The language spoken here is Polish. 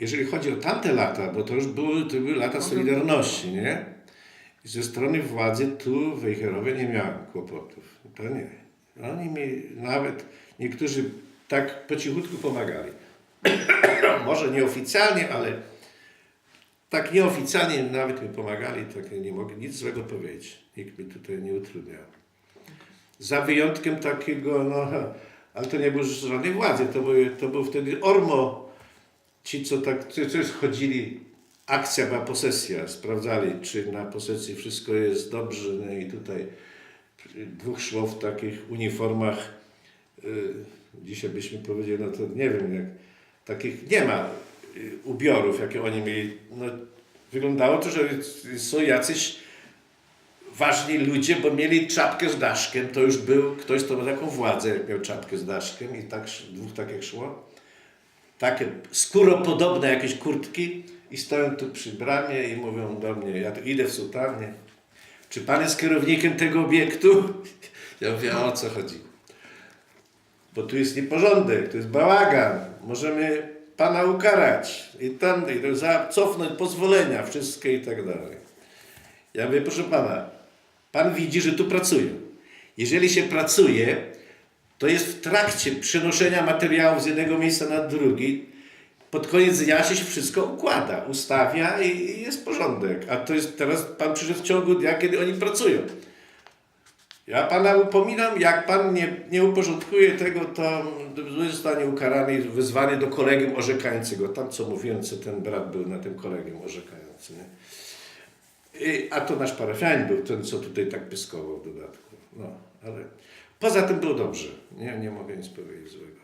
jeżeli chodzi o tamte lata, bo to już były, to były lata Solidarności, nie? I ze strony władzy tu Wejherowie nie miałem kłopotów. To nie. Oni mi nawet, niektórzy tak po cichutku pomagali. Może nieoficjalnie, ale tak nieoficjalnie nawet mi pomagali, tak nie mogę nic złego powiedzieć. Nikt mi tutaj nie utrudniał. Za wyjątkiem takiego, no, ale to nie było żadnej władzy, to, były, to był wtedy Ormo, ci co tak, co, co chodzili, akcja była posesja, sprawdzali czy na posesji wszystko jest dobrze, no i tutaj dwóch szło w takich uniformach, y, dzisiaj byśmy powiedzieli, no to nie wiem, jak takich nie ma y, ubiorów, jakie oni mieli. No, wyglądało to, że są jacyś ważni ludzie, bo mieli czapkę z daszkiem, to już był ktoś, kto ma taką władzę, jak miał czapkę z daszkiem i tak, dwóch takich szło. Takie skóropodobne jakieś kurtki i stoją tu przy bramie i mówią do mnie, ja tu idę w sutannie, czy pan jest kierownikiem tego obiektu? Ja mówię, o co chodzi? Bo tu jest nieporządek, tu jest bałagan, możemy pana ukarać i tam, i za- cofnąć pozwolenia, wszystkie i tak dalej. Ja mówię, proszę pana, pan widzi, że tu pracuję. Jeżeli się pracuje, to jest w trakcie przenoszenia materiałów z jednego miejsca na drugi. Pod koniec dnia się wszystko układa, ustawia i jest porządek. A to jest teraz pan przyszedł w ciągu dnia, kiedy oni pracują. Ja pana upominam, jak pan nie, nie uporządkuje tego, to zostanie ukarany i wyzwany do kolegium orzekającego. Tam co mówiłem, co ten brat był na tym kolegium orzekającym. Nie? I, a to nasz parafianin był ten, co tutaj tak pyskował w dodatku. No, ale poza tym było dobrze. Nie, nie mogę nic powiedzieć złego.